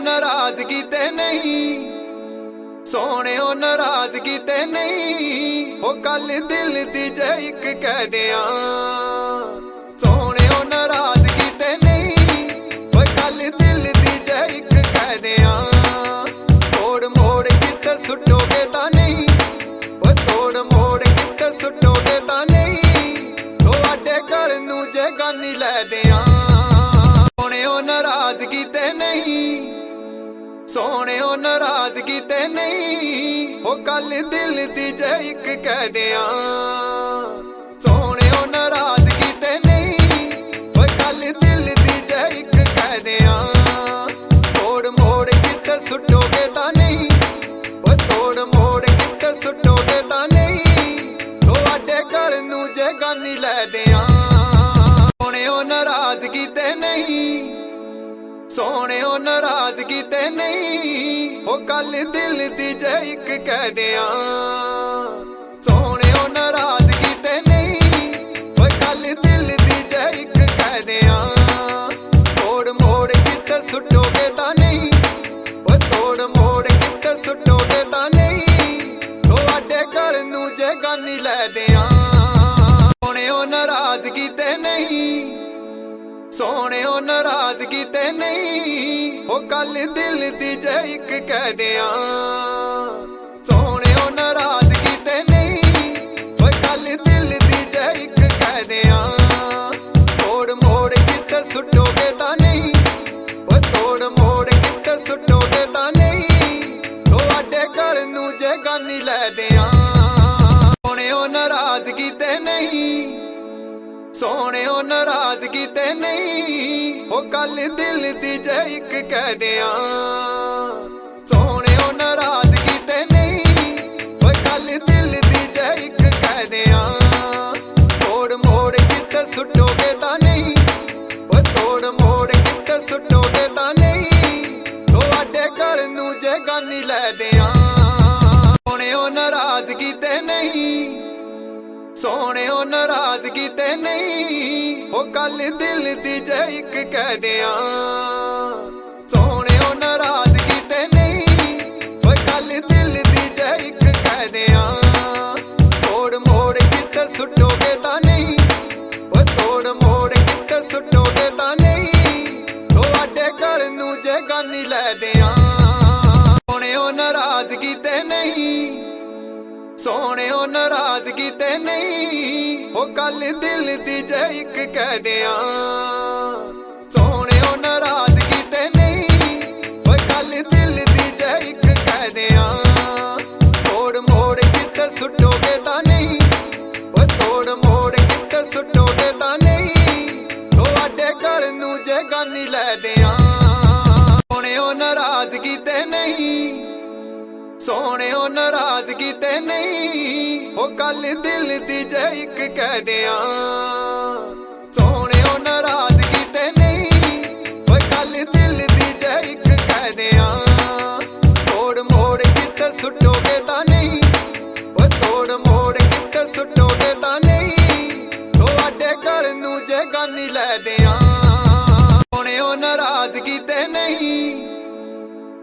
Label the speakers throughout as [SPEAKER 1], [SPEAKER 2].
[SPEAKER 1] ਨਾਰਾਜ਼ਗੀ ਤੇ ਨਹੀਂ। ਸੋਹਣਿਓ ਨਾਰਾਜ਼ਗੀ ਤੇ ਨਹੀਂ। ਉਹ ਕੱਲ ਦਿਲ ਦੀ ਜੇ ਇੱਕ ਕਹਿ ਦਿਆਂ। ਸੋਹਣਿਓ ਨਾਰਾਜ਼ਗੀ ਤੇ ਨਹੀਂ। ਉਹ ਕੱਲ ਦਿਲ ਦੀ ਜੇ ਇੱਕ ਕਹਿ ਦਿਆਂ। ਤੋੜ ਮੋੜ ਕਿਤੇ ਸੁੱਟੋਗੇ ਤਾਂ ਨਹੀਂ। ਉਹ ਤੋੜ ਮੋੜ ਕਿਤੇ ਸੁੱਟੋਗੇ ਤਾਂ ਨਹੀਂ। ਤੁਹਾਡੇ ਘਰ ਨੂੰ ਜੇ ਗਾਨੀ ਲੈ ਦਿਆਂ। ਸੋਹਣਿਓ ਨਾਰਾਜ਼ਗੀ ਤੇ ਨਹੀਂ। ਸੋਹਣਿਓ ਨਾਰਾਜ਼ਗੀ ਤੇ ਨਹੀਂ, ਉਹ ਗੱਲ ਦਿਲ ਦੀ ਜੇ ਇੱਕ ਕਹਿ ਦਿਆਂ। ਸੋਹਣਿਓ ਨਾਰਾਜ਼ਗੀ ਤੇ ਨਹੀਂ, ਉਹ ਗੱਲ ਦਿਲ ਦੀ ਜੇ ਇੱਕ ਕਹਿ ਦਿਆਂ। ਤੋੜ ਮੋੜ ਕਿਤੇ ਸੁੱਟੋਗੇ ਤਾਂ ਨਹੀਂ, ਉਹ ਤੋੜ ਮੋੜ ਕਿਤੇ ਸੁੱਟੋਗੇ ਤਾਂ ਨਹੀਂ। ਤੁਹਾਡੇ ਘਰ ਨੂੰ ਜੇ ਗਾਨੀ ਲੈ ਦਿਆਂ। ਸੋਹਣਿਓ ਨਾਰਾਜ਼ਗੀ ਤੇ ਨਹੀਂ। ਉਹ ਗੱਲ ਦਿਲ ਦੀ ਜੇ ਇੱਕ ਕਹਿ ਦਿਆਂ। ਸੋਹਣਿਓ ਨਾਰਾਜ਼ਗੀ ਤੇ ਨਹੀਂ। ਉਹ ਗੱਲ ਦਿਲ ਦੀ ਜੇ ਇੱਕ ਕਹਿ ਦਿਆਂ। ਤੋੜ ਮੋੜ ਕਿਤੇ ਸੁੱਟੋਗੇ ਤਾਂ ਨਹੀਂ। ਉਹ ਤੋੜ ਮੋੜ ਕਿਤੇ ਸੁੱਟੋਗੇ ਤਾਂ ਨਹੀਂ। ਤੁਹਾਡੇ ਘਰ ਨੂੰ ਜੇ ਗਾਨੀ ਲੈ ਦਿਆਂ। ਸੋਹਣਿਓ ਨਾਰਾਜ਼ਗੀ ਤੇ ਨਹੀਂ। ਸੋਹਣਿਓ ਨਾਰਾਜ਼ਗੀ ਤੇ ਨਹੀਂ। ਉਹ ਗੱਲ ਦਿਲ ਦੀ ਜੇ ਇੱਕ ਕਹਿ ਦਿਆਂ। ਸੋਹਣਿਓ ਨਾਰਾਜ਼ਗੀ ਤੇ ਨਹੀਂ ਉਹ ਗੱਲ ਦਿਲ ਦੀ ਜੇ ਇੱਕ ਕਹਿ ਦਿਆਂ। ਤੋੜ ਮੋੜ ਕਿਤੇ ਸੁੱਟੋਗੇ ਤਾਂ ਨਹੀਂ ਉਹ ਤੋੜ ਮੋੜ ਕਿਤੇ ਸੁੱਟੋਗੇ ਤਾਂ ਨਹੀਂ। ਤੁਹਾਡੇ ਘਰ ਨੂੰ ਜੇ ਗਾਨੀ ਲੈ ਦਿਆਂ। ਸੋਹਣਿਓ ਨਾਰਾਜ਼ਗੀ ਤੇ ਨਹੀਂ, ਸੋਹਣਿਓ ਨਾਰਾਜ਼ਗੀ ਤੇ ਨਹੀਂ ਉਹ ਗੱਲ ਦਿਲ ਦੀ ਜੇ ਇੱਕ ਕਹਿ ਦਿਆਂ। ਸੋਹਣਿਓ ਨਾਰਾਜ਼ਗੀ ਤੇ ਨਹੀਂ, ਉਹ ਗੱਲ ਦਿਲ ਦੀ ਜੇ ਇੱਕ ਕਹਿ ਦਿਆਂ। ਸੋਹਣਿਓ ਨਾਰਾਜ਼ਗੀ ਤੇ ਨਹੀਂ ਉਹ ਗੱਲ ਦਿਲ ਦੀ ਜੇ ਇੱਕ ਕਹਿ ਦਿਆਂ। ਤੋੜ ਮੋੜ ਕਿਤੇ ਸੁੱਟੋਗੇ ਤਾਂ ਨਹੀਂ ਉਹ ਤੋੜ ਮੋੜ ਕਿਤੇ ਸੁੱਟੋਗੇ ਤਾਂ ਨਹੀਂ ਤੁਹਾਡੇ ਘਰ ਨੂੰ ਜੇ ਗਾਨੀ ਲੈ ਦਿਆਂ। ਸੋਹਣਿਓ ਨਾਰਾਜ਼ਗੀ ਤੇ ਨਹੀਂ ਸੋਹਣਿਓ ਨਾਰਾਜ਼ਗੀ ਤੇ ਨਹੀਂ, ਉਹ ਕੱਲ ਦਿਲ ਦੀ ਜੇ ਇੱਕ ਕਹਿ ਦਿਆਂ। ਸੋਹਣਿਓ ਨਾਰਾਜ਼ਗੀ ਤੇ ਨਹੀਂ ਉਹ ਕੱਲ ਦਿਲ ਦੀ ਜੇ ਇੱਕ ਕਹਿ ਦਿਆਂ। ਤੋੜ ਮੋੜ ਕਿਤੇ ਸੁੱਟੋਗੇ ਤਾਂ ਨਹੀਂ ਉਹ ਤੋੜ ਮੋੜ ਕਿਤੇ ਸੁੱਟੋਗੇ ਤਾਂ ਨਹੀਂ ਤੁਹਾਡੇ ਘਰ ਨੂੰ ਜੇ ਗਾਨੀ ਲੈ ਦਿਆਂ। ਸੋਹਣਿਓ ਨਾਰਾਜ਼ਗੀ ਤੇ ਨਹੀਂ ਸੋਹਣਿਓ ਨਾਰਾਜ਼ਗੀ ਤੇ ਨਹੀਂ। ਉਹ ਗੱਲ ਦਿਲ ਦੀ ਜੇ ਇੱਕ ਕਹਿ ਦਿਆਂ।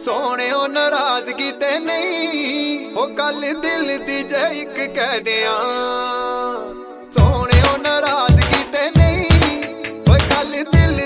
[SPEAKER 1] ਸੋਹਣਿਓ ਨਾਰਾਜ਼ਗੀ ਤੇ ਨਹੀਂ। ਉਹ ਗੱਲ ਦਿਲ ਦੀ ਜੇ ਇੱਕ ਕਹਿ ਦਿਆਂ।